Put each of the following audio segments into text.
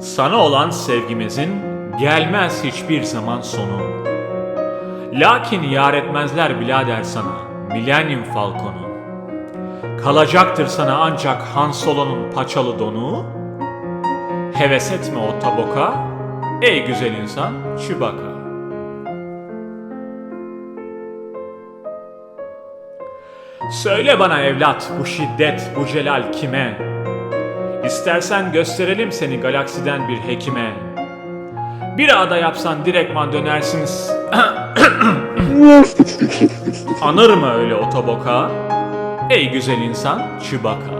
Sana olan sevgimizin gelmez hiçbir zaman sonu. Lakin yar etmezler birader sana Millennium Falcon'u. Kalacaktır sana ancak Han Solo'nun paçalı donu. Heves etme o taboka, ey güzel insan Chewbacca. Söyle bana evlat bu şiddet, bu celal kime? İstersen gösterelim seni galaksiden bir hekime. Bir ağda yapsan direktman dönersiniz. Anır mı öyle o taboka? Ey güzel insan Chewbacca.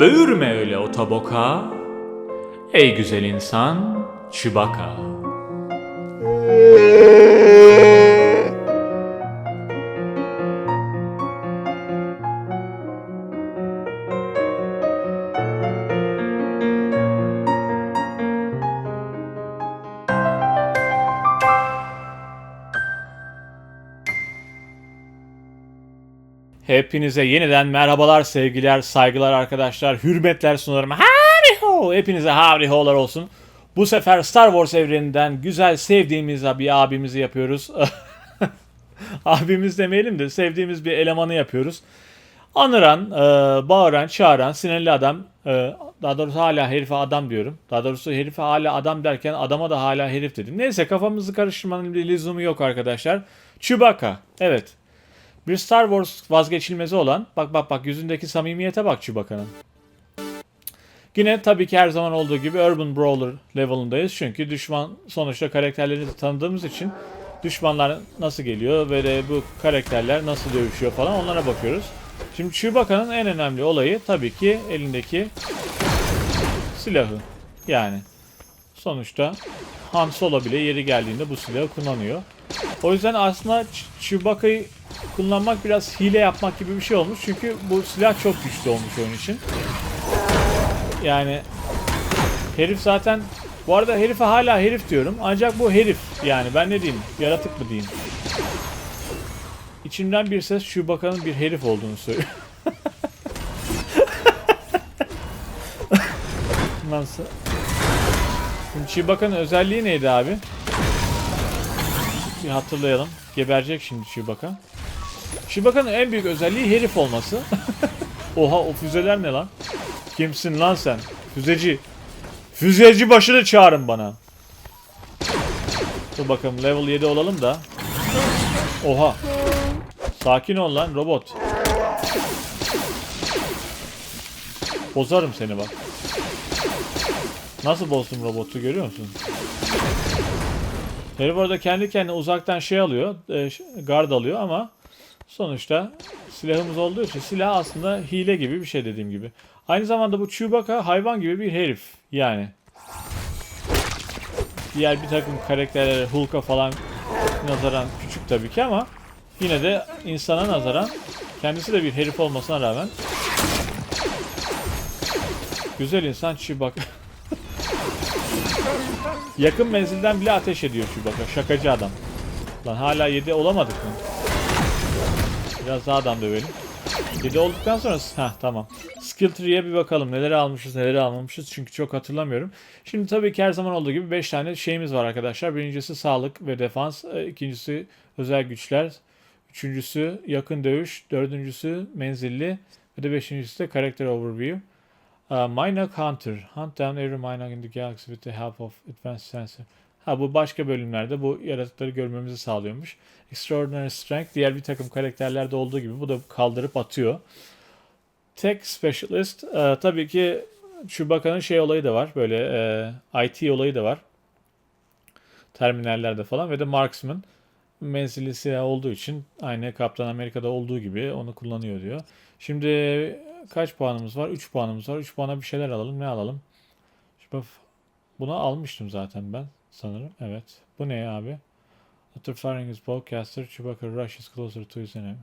Böğürme öyle o taboka. Ey güzel insan Chewbacca. Hepinize yeniden merhabalar, sevgiler, saygılar arkadaşlar, hürmetler sunarım. Howdy ho! Hepinize howdy ho'lar olsun. Bu sefer Star Wars evreninden güzel sevdiğimiz bir abimizi yapıyoruz. Abimiz demeyelim de sevdiğimiz bir elemanı yapıyoruz. Anıran, e, bağıran, çağıran, sinirli adam. e, daha doğrusu hala herife adam diyorum. Daha doğrusu herife hala adam derken adama da hala herif dedim. Neyse kafamızı karıştırmanın bir lüzumu yok arkadaşlar. Chewbacca. Evet. Bir Star Wars vazgeçilmezi olan, bak bak bak yüzündeki samimiyete bak Chewbacca'nın. Yine tabii ki her zaman olduğu gibi Urban Brawler level'ındayız. Çünkü düşman sonuçta karakterleri de tanıdığımız için düşmanlar nasıl geliyor ve de bu karakterler nasıl dövüşüyor falan onlara bakıyoruz. Şimdi Chewbacca'nın en önemli olayı tabii ki elindeki silahı. Yani sonuçta Han Solo bile yeri geldiğinde bu silahı kullanıyor. O yüzden aslında Ch- Chewbacca'yı kullanmak biraz hile yapmak gibi bir şey olmuş. Çünkü bu silah çok güçlü olmuş oyun için. Yani herif zaten bu arada herife hala herif diyorum. Ancak bu herif yani ben ne diyeyim? Yaratık mı diyeyim? İçimden bir ses Chewbacca'nın bir herif olduğunu söylüyor. Nasıl? Şimdi Chewbacca'nın özelliği neydi abi? Bir hatırlayalım. Geberecek şimdi Chewbacca. Chewbacca'nın en büyük özelliği herif olması. Oha o füzeler ne lan? Kimsin lan sen? Füzeci. Füzeci başını çağırın bana. Dur bakalım level 7 olalım da. Oha. Sakin ol lan robot. Bozarım seni bak. Nasıl bozdum robotu görüyor musun? Herif orada kendi kendine uzaktan şey alıyor, e, guard alıyor ama sonuçta silahımız olduğu için silah aslında hile gibi bir şey dediğim gibi. Aynı zamanda bu Chewbacca hayvan gibi bir herif yani. Diğer bir takım karakterlere Hulk'a falan nazaran küçük tabii ki ama yine de insana nazaran kendisi de bir herif olmasına rağmen güzel insan Chewbacca. Yakın menzilden bile ateş ediyor Chewbacca. Şakacı adam. Lan hala 7 olamadık mı? Biraz daha adam dövelim. 7 olduktan sonra ha tamam. Skill tree'ye bir bakalım. Neleri almışız, neleri almamışız. Çünkü çok hatırlamıyorum. Şimdi tabii ki her zaman olduğu gibi 5 tane şeyimiz var arkadaşlar. Birincisi sağlık ve defans. e, ikincisi özel güçler. Üçüncüsü yakın dövüş. Dördüncüsü menzilli. Ve de beşincisi de karakter overview. Uh, Minok Hunter. Hunt down every Minok in the galaxy with the help of advanced sensor. Ha bu başka bölümlerde bu yaratıkları görmemizi sağlıyormuş. Extraordinary Strength diğer bir takım karakterlerde olduğu gibi bu da kaldırıp atıyor. Tech Specialist e, tabii ki Chewbacca'nın şey olayı da var. Böyle e, IT olayı da var. Terminallerde falan ve de Marksman menzilli silah olduğu için aynı Kaptan Amerika'da olduğu gibi onu kullanıyor diyor. Şimdi kaç puanımız var? 3 puanımız var. 3 puana bir şeyler alalım. Ne alalım? Şimdi bunu almıştım zaten ben sanırım. Evet. Bu ne abi? After firing his bowcaster, Chewbacca rushes closer to his enemy.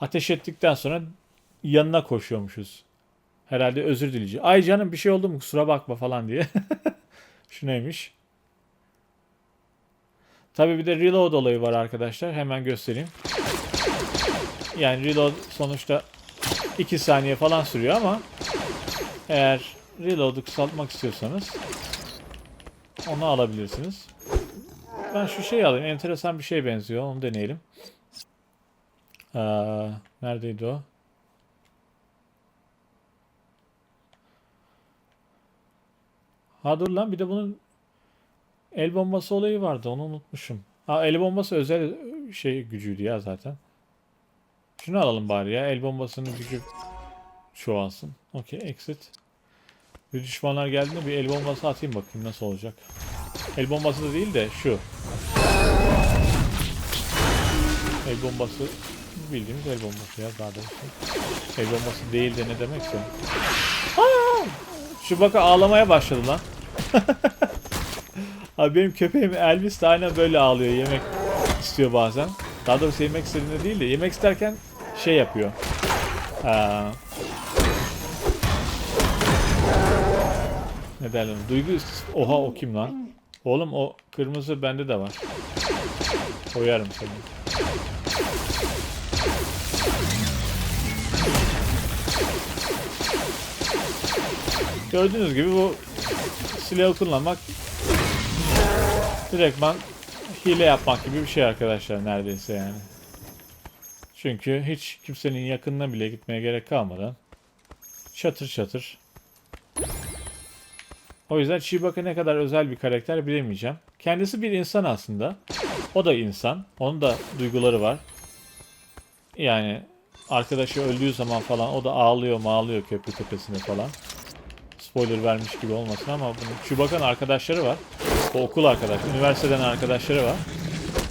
Ateş ettikten sonra yanına koşuyormuşuz. Herhalde özür dilici. Ay canım bir şey oldu mu kusura bakma falan diye. Şu neymiş? Tabii bir de reload olayı var arkadaşlar. Hemen göstereyim. Yani reload sonuçta 2 saniye falan sürüyor ama eğer reload'u kısaltmak istiyorsanız onu alabilirsiniz. Ben şu şeyi alayım. Enteresan bir şey benziyor. Onu deneyelim. Ee, neredeydi o? Ha dur lan bir de bunun el bombası olayı vardı. Onu unutmuşum. Ha el bombası özel şey gücüydü ya zaten. Şunu alalım bari ya. El bombasının gücü çoğalsın. Okey exit. Bir düşmanlar geldiğinde bir el bombası atayım bakayım nasıl olacak. El bombası da değil de şu. El bombası bildiğimiz el bombası ya daha doğrusu. El bombası değil de ne demekse. Aa! Şu baka ağlamaya başladı lan. Abi benim köpeğim Elvis de aynen böyle ağlıyor. Yemek istiyor bazen. Daha doğrusu yemek istediğinde değil de yemek isterken şey yapıyor. Ee, ne derler? Duygu Oha o kim lan? Oğlum o kırmızı bende de var. Koyarım seni. Gördüğünüz gibi bu silahı kullanmak direktman hile yapmak gibi bir şey arkadaşlar neredeyse yani. Çünkü hiç kimsenin yakınına bile gitmeye gerek kalmadan çatır çatır. O yüzden Chewbacca ne kadar özel bir karakter bilemeyeceğim. Kendisi bir insan aslında. O da insan. Onun da duyguları var. Yani arkadaşı öldüğü zaman falan o da ağlıyor mağlıyor köprü tepesinde falan. Spoiler vermiş gibi olmasın ama bunun Chewbacca'nın arkadaşları var. O okul arkadaş, üniversiteden arkadaşları var.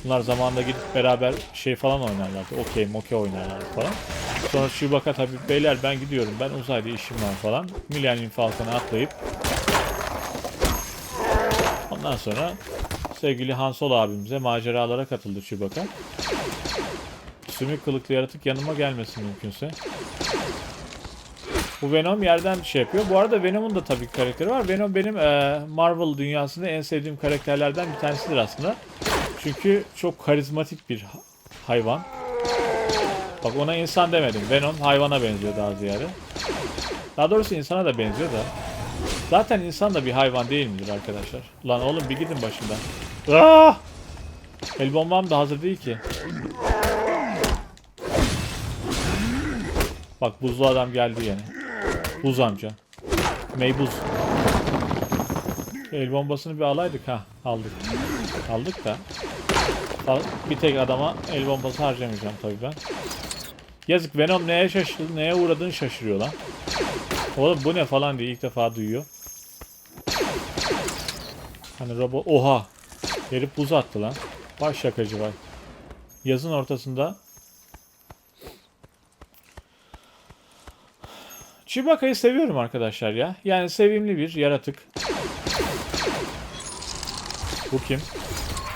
Bunlar zamanında gidip beraber şey falan oynarlardı. Okey, mokey oynarlardı falan. Sonra Chewbacca tabii beyler ben gidiyorum, ben uzayda işim var falan. Millennium Falcon'a atlayıp Ondan sonra sevgili Han Solo abimize maceralara katıldı Chewbacca. Sümük kılıklı yaratık yanıma gelmesin mümkünse. Bu Venom yerden şey yapıyor. Bu arada Venom'un da tabii karakteri var. Venom benim eee, Marvel dünyasında en sevdiğim karakterlerden bir tanesidir aslında. Çünkü çok karizmatik bir ha- hayvan. Bak ona insan demedim. Venom hayvana benziyor daha ziyade. Daha doğrusu insana da benziyor da. Zaten insan da bir hayvan değil midir arkadaşlar? Lan oğlum bir gidin başımdan. Ah! El bombam da hazır değil ki. Bak buzlu adam geldi yine. Buz amca. Meybuz. El bombasını bir alaydık ha. Aldık. Aldık da. Bir tek adama el bombası harcamayacağım tabii ben. Yazık Venom neye şaşırdı, neye uğradığını şaşırıyor lan. Oğlum bu ne falan diye ilk defa duyuyor. Hani robot... Oha! Herif buz attı lan. Baş şakacı var. Yazın ortasında Chewbacca'yı seviyorum arkadaşlar ya. Yani sevimli bir yaratık. Bu kim?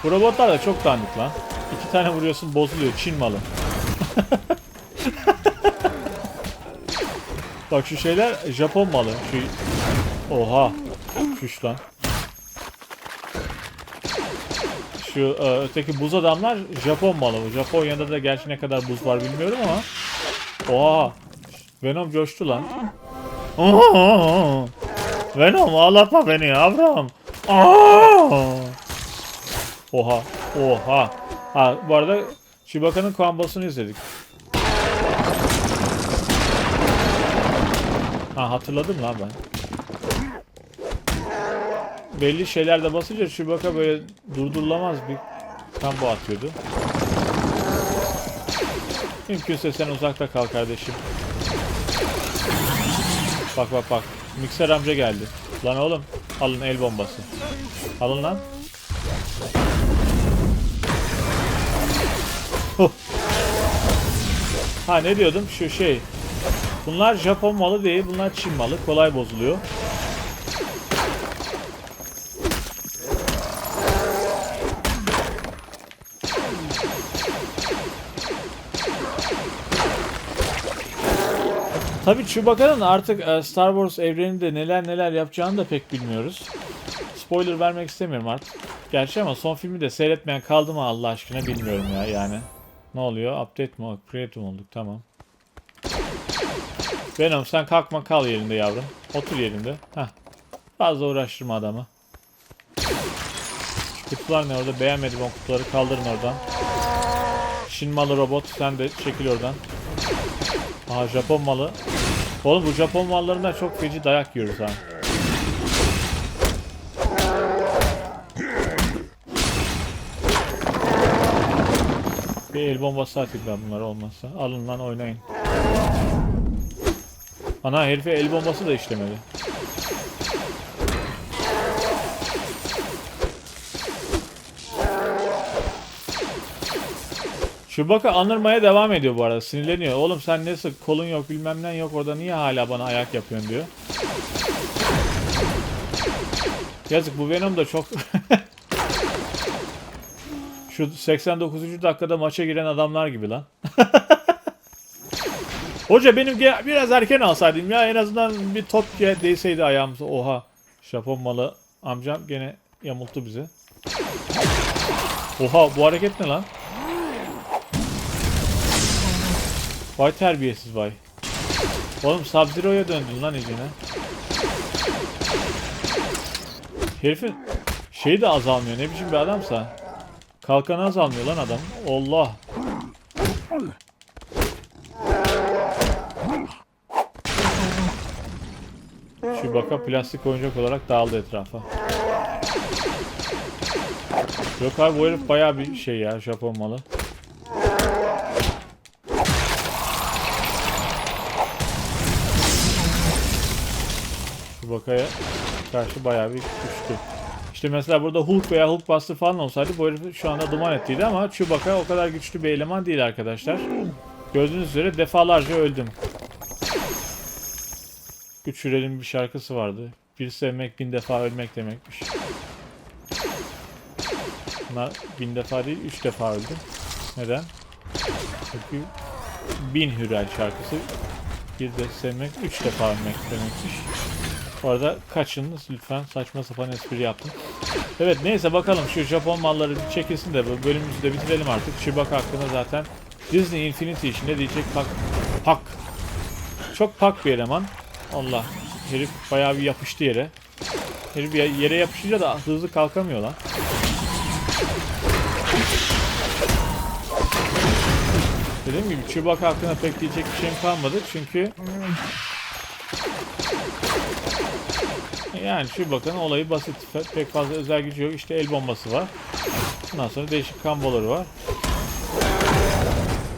Bu robotlar da çok dandik lan. İki tane vuruyorsun bozuluyor. Çin malı. Bak şu şeyler Japon malı. Şu... Oha. Şuş lan. Şu e, öteki buz adamlar Japon malı. Bu Japonya'da da gerçi ne kadar buz var bilmiyorum ama. Oha. Venom coştu lan. Venom ağlatma beni yavrum. Oha. Oha. Ha bu arada Chewbacca'nın kombosunu izledik. Ha hatırladım lan ben. Belli şeylerde basınca Chewbacca böyle durdurulamaz bir combo atıyordu. Mümkünse sen uzakta kal kardeşim. Bak bak bak. Mikser amca geldi. Lan oğlum alın el bombası. Alın lan. Huh. Ha ne diyordum? Şu şey. Bunlar Japon malı değil. Bunlar Çin malı. Kolay bozuluyor. Tabii Chewbacca'nın artık e, Star Wars evreninde neler neler yapacağını da pek bilmiyoruz. Spoiler vermek istemiyorum artık. Gerçi ama son filmi de seyretmeyen kaldı mı Allah aşkına bilmiyorum ya yani. Ne oluyor? Update mi? Create mi olduk? Tamam. Venom sen kalkma kal yerinde yavrum. Otur yerinde. Heh. Fazla uğraştırma adamı. Şu kutular ne orada? Beğenmedim o kutuları. Kaldırın oradan. Çin malı robot sen de çekil oradan. Aha Japon malı. Oğlum bu Japon mallarından çok feci dayak yiyoruz ha. Bir el bombası atayım ben bunlara olmazsa. Alın lan oynayın. Ana herife el bombası da işlemedi. Şubaka anırmaya devam ediyor bu arada. Sinirleniyor. Oğlum sen ne sık kolun yok bilmem ne yok orada niye hala bana ayak yapıyorsun diyor. Yazık bu Venom da çok... Şu 89. dakikada maça giren adamlar gibi lan. Hoca benim biraz erken alsaydım ya en azından bir top değseydi ayağımıza. Oha. Japon malı amcam gene yamulttu bizi. Oha bu hareket ne lan? Vay terbiyesiz vay. Oğlum Sub-Zero'ya döndün lan iyicene. Herifin şeyi de azalmıyor. Ne biçim bir adamsa. Kalkanı azalmıyor lan adam. Allah. Şu baka plastik oyuncak olarak dağıldı etrafa. Yok abi bu herif bayağı bir şey ya Japon malı. Bakaya karşı bayağı bir güçlü. İşte mesela burada Hulk veya Hulkbuster falan olsaydı bu herif şu anda duman ettiydi ama Chewbacca o kadar güçlü bir eleman değil arkadaşlar. Gördüğünüz üzere defalarca öldüm. Üç Hürel'in bir şarkısı vardı. Bir sevmek bin defa ölmek demekmiş. Bunlar bin defa değil üç defa öldüm. Neden? Çünkü bin Hürel şarkısı bir de sevmek üç defa ölmek demekmiş. Bu arada kaçınız lütfen saçma sapan espri yaptım. Evet neyse bakalım şu Japon malları bir çekilsin de bu bölümümüzü de bitirelim artık. Chewbacca hakkında zaten Disney Infinity işinde diyecek pak pak. Çok pak bir eleman. Allah herif bayağı bir yapıştı yere. Herif yere yapışınca da hızlı kalkamıyor lan. Dediğim gibi Chewbacca hakkında pek diyecek bir şeyim kalmadı çünkü yani Chewbacca'nın olayı basit. Pek fazla özel gücü yok. İşte el bombası var. Ondan sonra değişik kamboları var.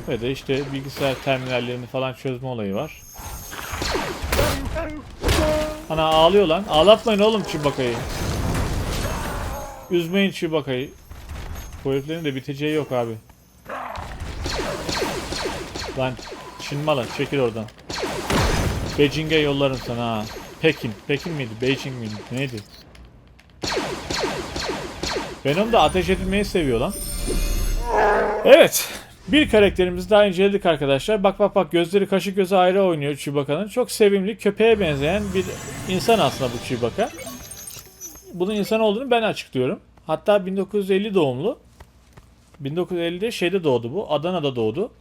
Ve de işte bilgisayar terminallerini falan çözme olayı var. Ana ağlıyor lan. Ağlatmayın oğlum Chewbacca'yı. Üzmeyin Chewbacca'yı. Bu heriflerin de biteceği yok abi. Lan Çin malı çekil oradan. Beijing'e yollarım sana ha. Pekin. Pekin miydi? Beijing miydi? Neydi? Venom da ateş edilmeyi seviyor lan. Evet. Bir karakterimizi daha inceledik arkadaşlar. Bak bak bak gözleri kaşı gözü ayrı oynuyor Chewbacca'nın. Çok sevimli köpeğe benzeyen bir insan aslında bu Chewbacca. Bunun insan olduğunu ben açıklıyorum. Hatta 1950 doğumlu. 1950'de şeyde doğdu bu. Adana'da doğdu.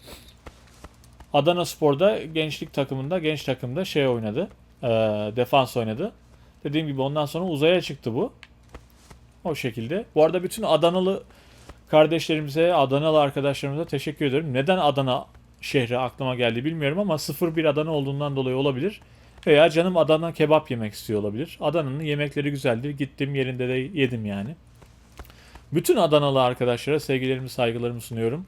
Adana Spor'da gençlik takımında, genç takımda şey oynadı. Ee, defans oynadı. Dediğim gibi ondan sonra uzaya çıktı bu. O şekilde. Bu arada bütün Adanalı kardeşlerimize, Adanalı arkadaşlarımıza teşekkür ederim. Neden Adana şehri aklıma geldi bilmiyorum ama 01 Adana olduğundan dolayı olabilir. Veya canım Adana kebap yemek istiyor olabilir. Adana'nın yemekleri güzeldir. Gittim yerinde de yedim yani. Bütün Adanalı arkadaşlara sevgilerimi, saygılarımı sunuyorum.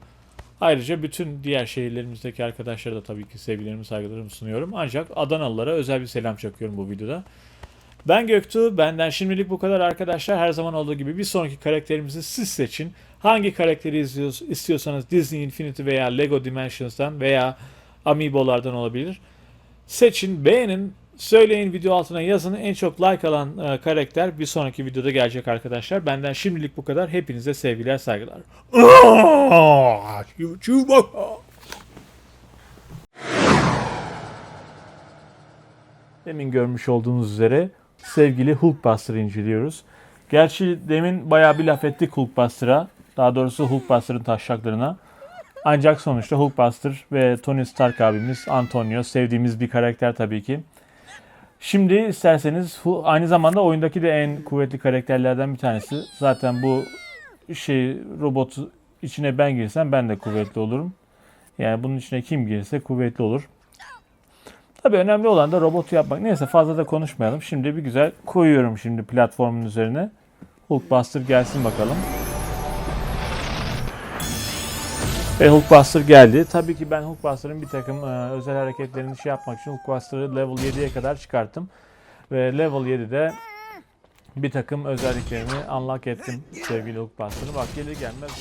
Ayrıca bütün diğer şehirlerimizdeki arkadaşlara da tabii ki sevgilerimi, saygılarımı sunuyorum. Ancak Adanalılara özel bir selam çakıyorum bu videoda. Ben Göktuğ, benden şimdilik bu kadar arkadaşlar. Her zaman olduğu gibi bir sonraki karakterimizi siz seçin. Hangi karakteri istiyorsanız Disney Infinity veya Lego Dimensions'tan veya Amiibo'lardan olabilir. Seçin, beğenin, söyleyin video altına yazın. En çok like alan e, karakter bir sonraki videoda gelecek arkadaşlar. Benden şimdilik bu kadar. Hepinize sevgiler, saygılar. Demin görmüş olduğunuz üzere sevgili Hulkbuster'ı inceliyoruz. Gerçi demin bayağı bir laf ettik Hulkbuster'a. Daha doğrusu Hulkbuster'ın taşaklarına. Ancak sonuçta Hulkbuster ve Tony Stark abimiz Antonio sevdiğimiz bir karakter tabii ki. Şimdi isterseniz aynı zamanda oyundaki de en kuvvetli karakterlerden bir tanesi. Zaten bu şey robotu içine ben girsem ben de kuvvetli olurum. Yani bunun içine kim girse kuvvetli olur. Tabii önemli olan da robotu yapmak. Neyse fazla da konuşmayalım. Şimdi bir güzel koyuyorum şimdi platformun üzerine. Hulkbuster gelsin bakalım. Ve Hulkbuster geldi. Tabii ki ben Hulkbuster'ın bir takım e, özel hareketlerini şey yapmak için Hulkbuster'ı level 7'ye kadar çıkarttım. Ve level 7'de bir takım özelliklerini unlock ettim sevgili Hulkbuster'ı. Bak gelir gelmez